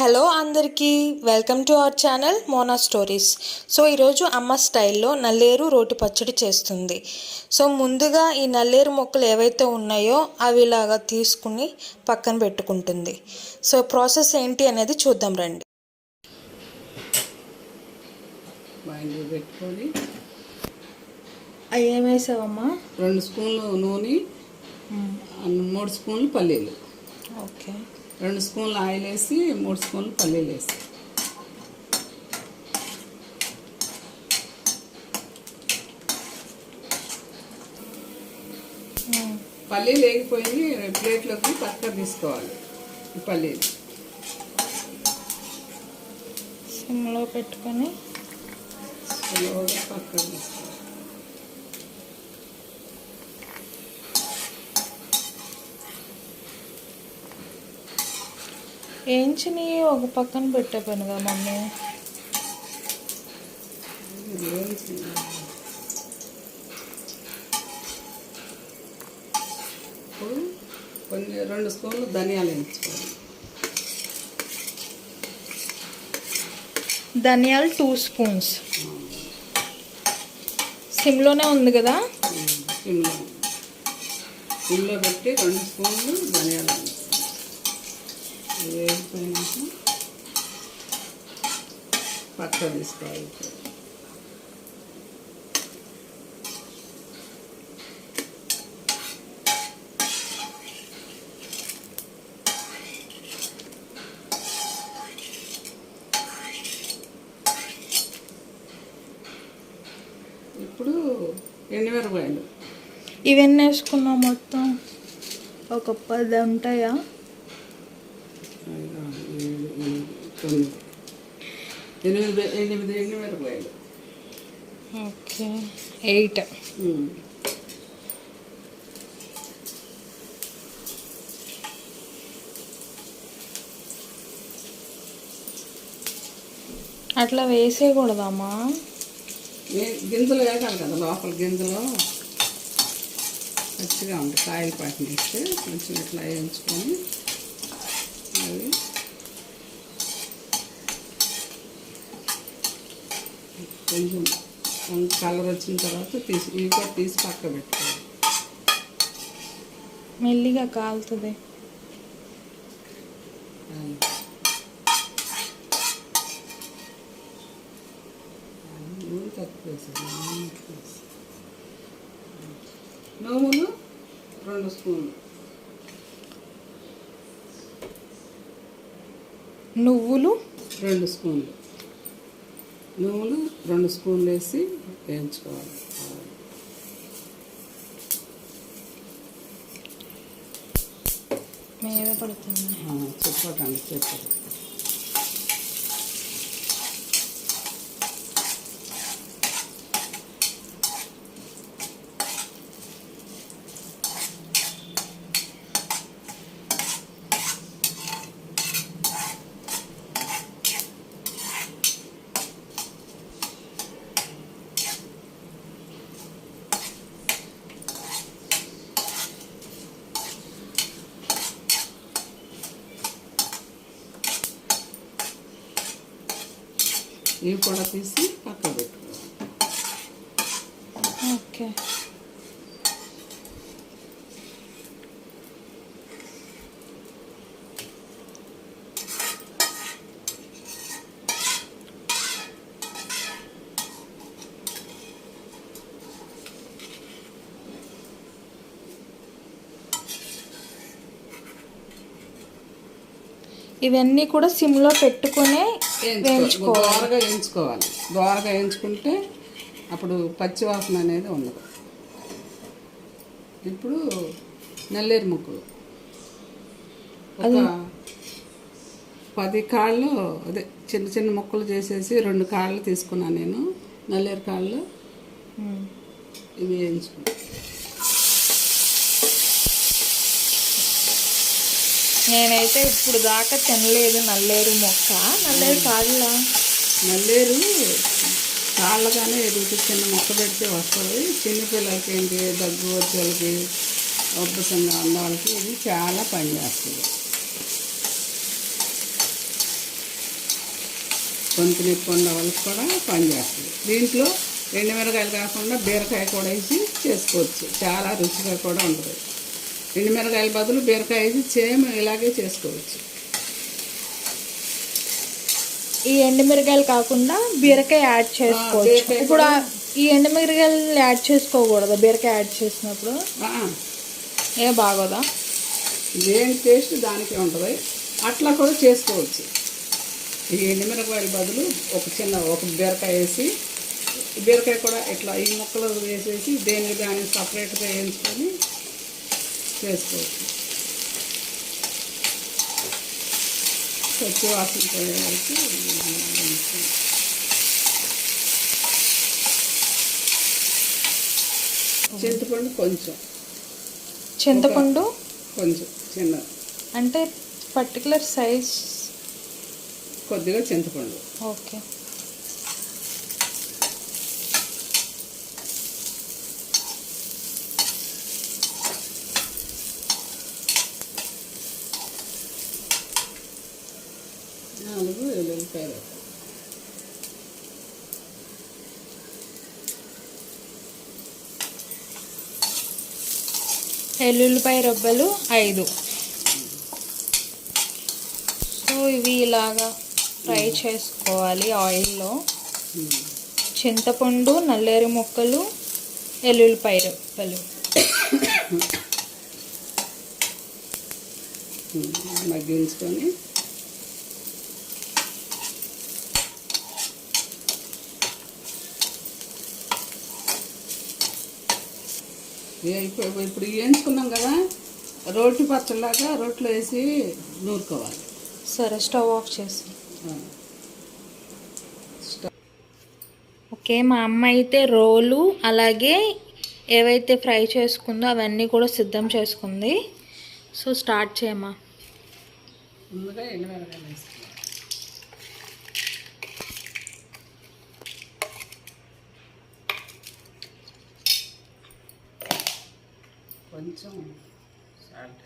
Hello అందరికీ. Welcome to our channel Mona stories so ఈరోజు అమ్మ స్టైల్లో నల్లేరు రోటి పచ్చడి చేస్తుంది. సో ముందుగా ఈ నల్లేరు మొక్కలు ఏవైతే ఉన్నాయో అవి ఇలాగా తీసుకుని పక్కన పెట్టుకుంటుంది. సో ప్రాసెస్ ఏంటి అనేది చూద్దాం రండి. పెట్టుకొని అవి ఏమేసావమ్మా రెండు స్పూన్లు నూనె మూడు స్పూన్లు పల్లీలు. ఓకే. రెండు స్పూన్లు ఆయిల్ వేసి మూడు స్పూన్లు పల్లీలు వేసి. పల్లీలు వేగిపోయి ప్లేట్లోకి పక్క తీసుకోవాలి ఈ పల్లీలు. సిమ్లో పెట్టుకొని పక్క తీసుకోవాలి. ఏంచిని? ఒక పక్కన మమ్మీ ఇది వేయించి ఇప్పుడు కొన్ని రెండు స్పూన్లు ధనియాలు వేయించుకోవాలి. ధనియాలు టూ స్పూన్స్. సిమ్లోనే ఉంది కదా? సిమ్లో. సిమ్లో పెట్టి రెండు స్పూన్లు ధనియాలు వేగిపోయినాక పక్క తీసుకోవాలి. ఇప్పుడు ఎండుమిరపకాయలు ఇవన్నీ వేసుకున్నాం మొత్తం. ఒక పది ఉంటాయా ఐదు, ఆరు, ఏడు, ఎనిమిది, తొమ్మిది ఎనిమిది ఎనిమిది ఎండుమిరపకాయలు ఓకే ఎయిట్. అట్లా వేసేయకూడదమ్మా. ఏ- గింజలు వేగాలి కదా లోపల గింజలు. పచ్చిగా ఉంది కాయలు పట్టినిస్తే కొంచెం ఇట్లా వేయించుకొని అవి కొంచెం కలర్ వచ్చిన తర్వాత తీసి ఇవి కూడా తీసి పక్క పెట్టుకోవాలి మెల్లిగా కాలుతుంది. నూనె తక్కువ. నువ్వులు రెండు స్పూన్లు నువ్వులు రెండు స్పూన్లు నువ్వులు రెండు స్పూన్లు వేసి వేయించుకోవాలి. మీద పడుతుంది. ఆ, చెప్పకండి చెప్పండి. ఇవి కూడా తీసి పక్కన పెట్టుకోవాలి ఓకే. ఇవన్నీ కూడా సిమ్లో పెట్టుకునే వేయించుకోవాలి దోరగా వేయించుకోవాలి. దోరగా వేయించుకుంటే అప్పుడు పచ్చి వాసన అనేది ఉండదు. ఇప్పుడు నల్లేరు ముక్కలు. ఒక పది కాళ్ళు అదే చిన్న చిన్న ముక్కలు చేసేసి రెండు కాళ్ళు తీసుకున్నాను నేను. నల్లేరు కాళ్ళు. ఇవి వేయించుకున్నాను నేనైతే ఇప్పుడు దాకా తినలేదు నల్లేరు మొక్క. నల్లేరు కాదులా. నల్లేరు కాళ్ళగానే ఎదుగుతూ చిన్న మొక్క పెడితే వస్తుంది. చిన్నపిల్లలకి ఏంటి? దగ్గు వచ్చే వాళ్ళకి ఉబ్బసంగా ఉన్న వాళ్ళకి ఇది చాలా పనిచేస్తుంది గొంతు నొప్పి ఉన్న వాళ్ళకి కూడా పనిచేస్తుంది దీంట్లో ఎండుమిరకాయలు కాకుండా బీరకాయ కూడా వేసి చేసుకోవచ్చు. చాలా రుచిగా కూడా ఉంటుంది. ఎండుమిరకాయల బదులు బీరకాయ వేసి సేమ్ ఇలాగే చేసుకోవచ్చు. ఈ ఎండుమిరకాయలు కాకుండా బీరకాయ యాడ్ చేసుకోవచ్చు. ఇప్పుడు ఈ ఎండుమిరకాయలు యాడ్ చేసుకోకూడదు బీరకాయ యాడ్ చేసినప్పుడు? ఏ బాగోదా? దేని టేస్ట్ దానికే ఉంటుంది. అట్లా కూడా చేసుకోవచ్చు. ఈ ఎండుమిరపకాయల బదులు ఒక చిన్న ఒక బీరకాయ వేసి బీరకాయ కూడా ఇట్లా ఈ ముక్కలు వేసేసి దేని దాన్ని సపరేట్గా వేయించుకొని చేసుకోవచ్చు. పచ్చి వాసన పోయే వరకు వేయించుకోవాలి. చింతపండు కొంచెం. చింతపండు? కొంచెం చిన్న. అంటే పర్టికులర్ సైజ్ కొద్దిగా చింతపండు. ఓకే. ఎల్లుల్లిపాయ రబ్బలు ఐదు. సో ఇవి ఇలాగా ఫ్రై చేసుకోవాలి ఆయిల్లో. చింతపండు నల్లేరు ముక్కలు ఎల్లుల్లిపాయ రబ్బలు. మగ్గించుకొని అయిపోయి ఇప్పుడు వేయించుకున్నాం కదా రోటి పచ్చలాగా రోట్లో వేసి నూరుకోవాలి. సరే స్టవ్ ఆఫ్ చేసి. ఓకే మా అమ్మ అయితే రోలు అలాగే ఏవైతే ఫ్రై చేసుకుందో అవన్నీ కూడా సిద్ధం చేసుకుంది. సో స్టార్ట్ చేయమా ముందుగా కొంచెం సాల్ట్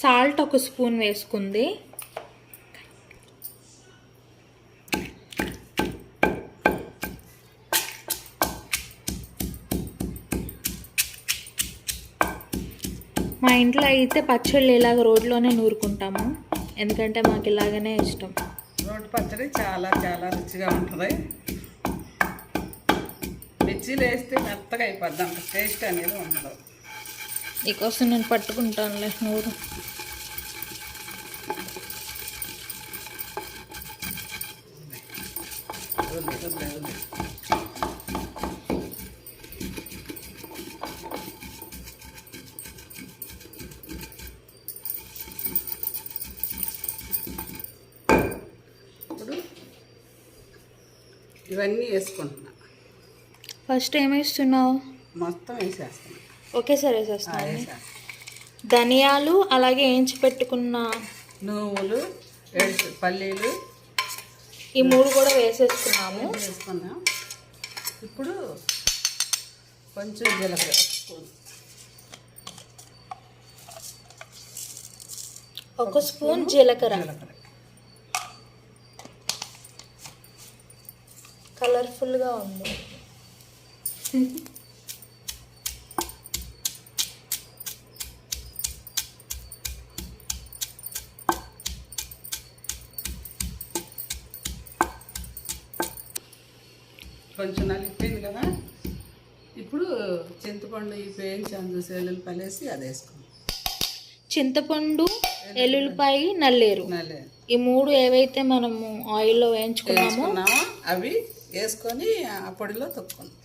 సాల్ట్ ఒక స్పూన్ వేసుకుంది. మా ఇంట్లో అయితే పచ్చళ్ళు ఇలాగ రోడ్లోనే నూరుకుంటాము. ఎందుకంటే మాకు ఇలాగనే ఇష్టం. రోటి పచ్చడి చాలా చాలా రుచిగా ఉంటుంది. మిర్చీలు వేస్తే మెత్తగా అయిపోద్ది. అంత టేస్ట్ అనేది ఉండదు. నీకోసం నేను పట్టుకుంటానులే నూరు. ఇవన్నీ వేసుకుంటున్నా ఫస్ట్ ఏమేస్తున్నావు మొత్తం వేసేస్తున్నా ఒకేసారి వేసేస్తాను వేసేస్తా. ధనియాలు అలాగే వేయించి పెట్టుకున్న? నువ్వులు పల్లీలు. ఈ మూడు కూడా వేసేసుకున్నాము. వేసుకున్నాం. ఇప్పుడు కొంచెం జీలకర్ర. ఒక స్పూన్ జీలకర్ర. కలర్ఫుల్గా ఉంది. కొంచెం నలిగిపోయింది కదా? ఇప్పుడు చింతపండు ఈ వేయించాను చూసి వేసి అది వేసుకోండి. చింతపండు ఎల్లుల్లిపాయ నల్లేరు. నల్లే. ఈ మూడు ఏవైతే మనము ఆయిల్లో వేయించుకున్నామో అవి వేసుకొని ఆ పొడిలో తొక్కున్నాం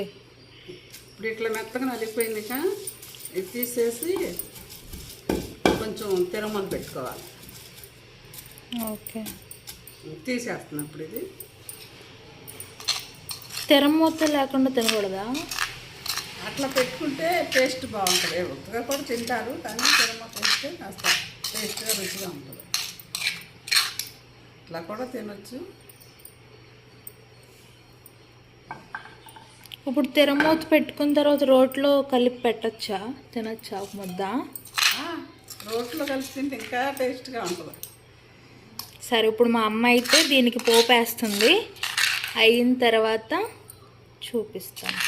ఇప్పుడు ఇట్లా మెత్తగా నలిగిపోయిందిక ఇది తీసేసి కొంచెం తిరమలు పెట్టుకోవాలి. ఓకే. తీసేస్తున్నాం ఇప్పుడు ఇది. తెరమూత లేకుండా తినకూడదా? అట్లా పెట్టుకుంటే టేస్ట్ బాగుంటుంది. ఉత్తగా కూడా తింటారు కానీ తిరమత వేస్తే కాస్త టేస్ట్గా రుచిగా ఉంటుంది. ఇట్లా కూడా తినొచ్చు. ఇప్పుడు తెరమూత పెట్టుకున్న తర్వాత రోట్లో కలిపి పెట్టచ్చా? తినచ్చా ముద్ద? రోట్లో కలిసి తింటే ఇంకా టేస్ట్గా ఉంటుంది. సరే ఇప్పుడు మా అమ్మ అయితే దీనికి పోపు వేస్తుంది అయిన తర్వాత చూపిస్తాను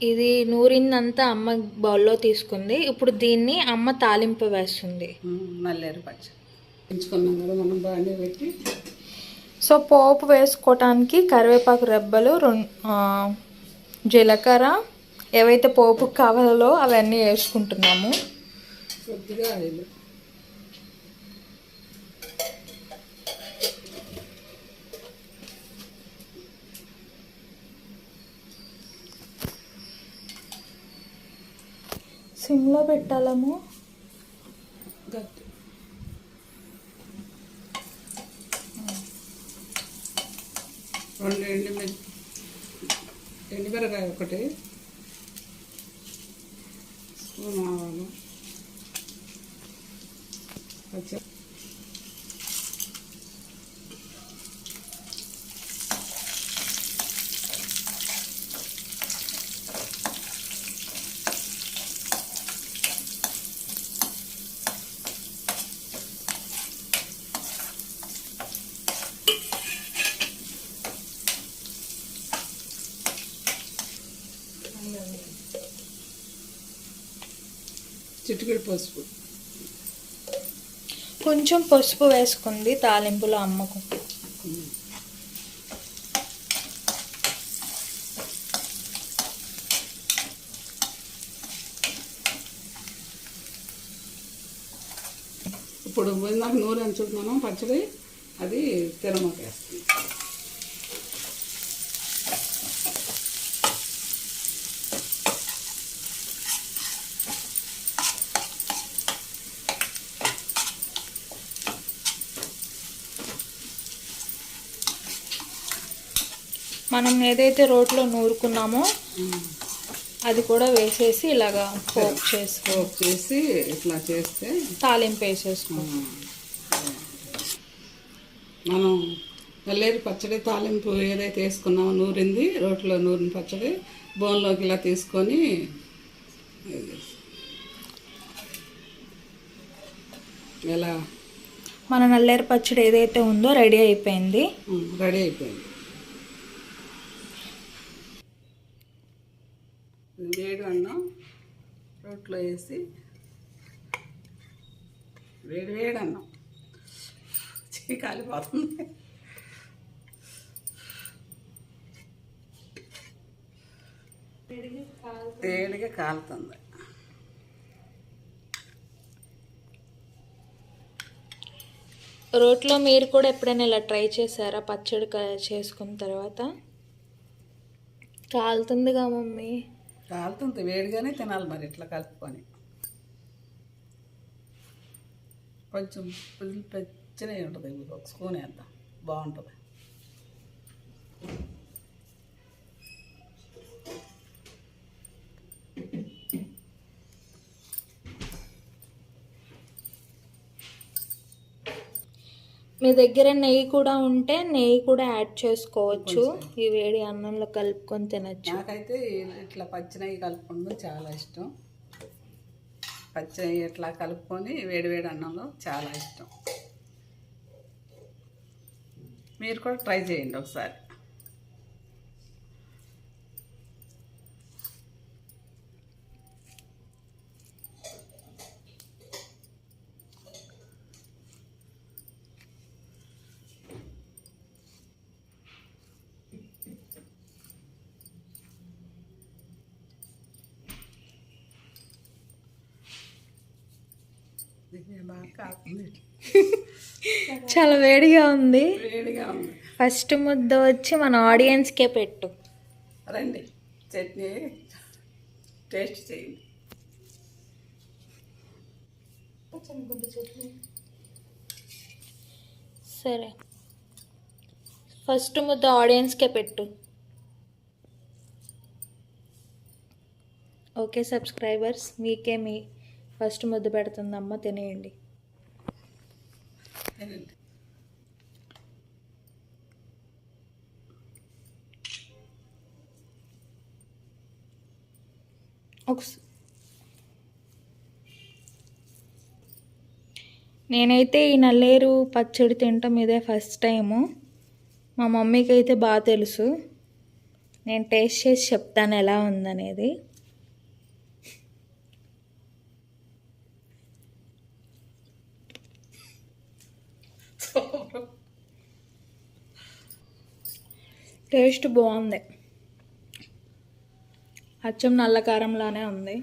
ఇది నూరిందంతా అమ్మ బౌల్లో తీసుకుంది. ఇప్పుడు దీన్ని అమ్మ తాలింపు వేస్తుంది. ఉమ్, నల్లేరు పచ్చి పెంచుకున్నాం కదా మనం బాగానే పెట్టి. సో పోపు వేసుకోవటానికి కరివేపాకు రెబ్బలు రెండు జీలకర్ర ఏవైతే పోపుకు కావాలో అవన్నీ వేసుకుంటున్నాము. సిమ్లో పెట్టాలము గట్టి. రెండు ఎండుమిర్చి ఎండుమిరకాయ ఒకటి స్పూన్ ఆవాలు పచ్చి చిటికెడు పసుపు. కొంచెం పసుపు వేసుకుంది తాలింపులో అమ్మకు. ఇప్పుడు ఇందాక నూనె ఎంచుకున్నాను పచ్చడి అది తిరమక మనం ఏదైతే రోట్లో నూరుకున్నామో అది కూడా వేసేసి ఇలాగా పోపు చేసి పోపు చేసి ఇట్లా చేస్తే తాలింపు వేసేసుకుంటాం మనం నల్లేరు పచ్చడి తాలింపు ఏదైతే వేసుకున్నామో నూరింది రోట్లో నూరిన పచ్చడి బోన్లోకి ఇలా తీసుకొని ఇలా మన నల్లేరు పచ్చడి ఏదైతే ఉందో రెడీ అయిపోయింది. రెడీ అయిపోయింది. వేడి అన్నం రోట్లో వేసి వేడి వేడి అన్నం. చెయ్యి కాలిపోతుంది. వేడిగా కాలుతుంది. రోట్లో మీరు కూడా ఎప్పుడైనా ఇలా ట్రై చేశారా? పచ్చడి చేసుకున్న తర్వాత? కాలుతుందిగా మమ్మీ. కాలుతుంది వేడిగానే తినాలి మరి ఇట్లా కలుపుకొని. కొంచెం పులి పెచ్చనే ఉంటుంది ఒక స్పూన్ వేద్దాం. బాగుంటుంది. మీ దగ్గర నెయ్యి కూడా ఉంటే నెయ్యి కూడా యాడ్ చేసుకోవచ్చు. ఈ వేడి అన్నంలో కలుపుకొని తినచ్చు. నాకైతే ఇట్లా పచ్చినవి కలుపుకుంటూ చాలా ఇష్టం. పచ్చి ఇట్లా కలుపుకొని వేడి వేడి అన్నంలో చాలా ఇష్టం. మీరు కూడా ట్రై చేయండి ఒకసారి. చాలా వేడిగా ఉంది. వేడిగా ఉంది. ఫస్ట్ ముద్ద వచ్చి మన ఆడియన్స్కే పెట్టు. రండి. చట్నీ టేస్ట్ చేయండి. సరే. ఫస్ట్ ముద్ద ఆడియన్స్కే పెట్టు. Okay subscribers. మీకే మీ ఫస్ట్ ముద్ద పెడుతుందమ్మ తినేయండి. తినండి నేనైతే ఈ నల్లేరు పచ్చడి తినటం ఇదే ఫస్ట్ టైము. మా మమ్మీకి అయితే బాగా తెలుసు. నేను టేస్ట్ చేసి చెప్తాను ఎలా ఉందనేది. టేస్ట్ బాగుంది. అచ్చం నల్ల కారంలానే ఉంది.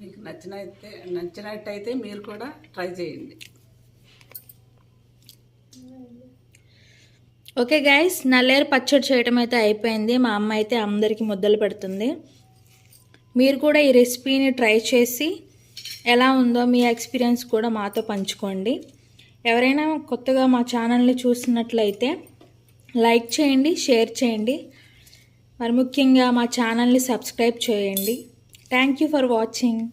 మీకు నచ్చినైతే నచ్చినట్టయితే మీరు కూడా ట్రై చేయండి. ఓకే గైస్ నల్లేరు పచ్చడి చేయటం అయితే అయిపోయింది. మా అమ్మ అయితే అందరికీ ముద్దలు పెడుతుంది. మీరు కూడా ఈ రెసిపీని ట్రై చేసి ఎలా ఉందో మీ ఎక్స్పీరియన్స్ కూడా మాతో పంచుకోండి. ఎవరైనా కొత్తగా మా ఛానల్ని చూసినట్లయితే లైక్ చేయండి షేర్ చేయండి. మరి ముఖ్యంగా మా ఛానల్ని సబ్స్క్రైబ్ చేయండి. Thank you for watching